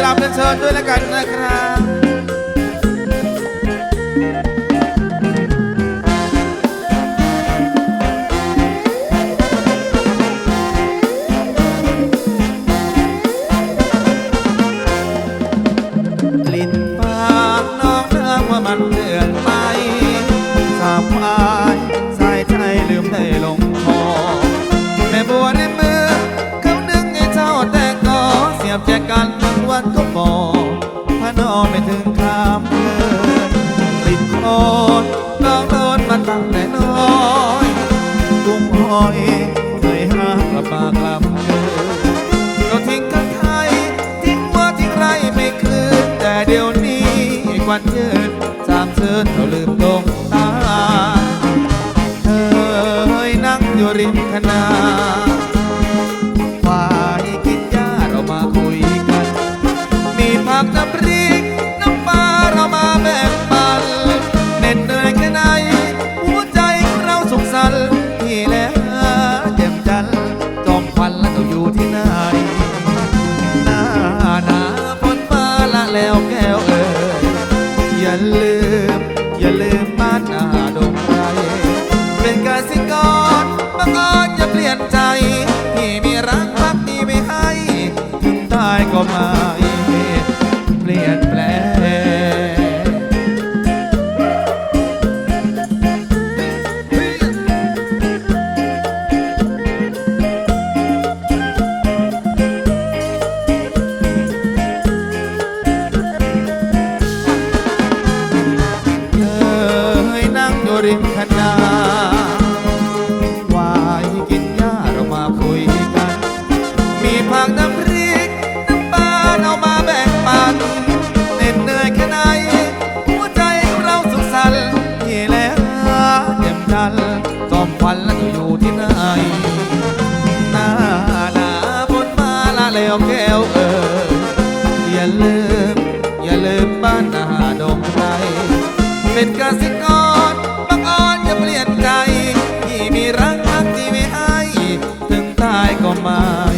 กราบเรียนเชิญด้วยแล้วกันนะครับ ไม่ถึงคำเกินลิดโคลนน้องโดนมาตั้งแต่น้อยกุ้งหอยเคยหากระปากลับเกินเราทิ้งกันไทยทิ้งว่าทิ้งไรไม่คืนแต่เดี๋ยวนี้กวันยืน สิกรบังเอิญอย่าเปลี่ยนใจที่มีรักพักที่ไม่ให้ ถึงตายก็มา วันแล้วจะอยู่ที่ไหนหน้าหนาฝนมาละแล้วแก้วเอออย่าลืม อย่าลืมบ้านนาดงไทยเป็นกสิกรบังอ่อนอย่าเปลี่ยนใจที่มีรักพักที่ไม่ให้ ถึงตายก็มา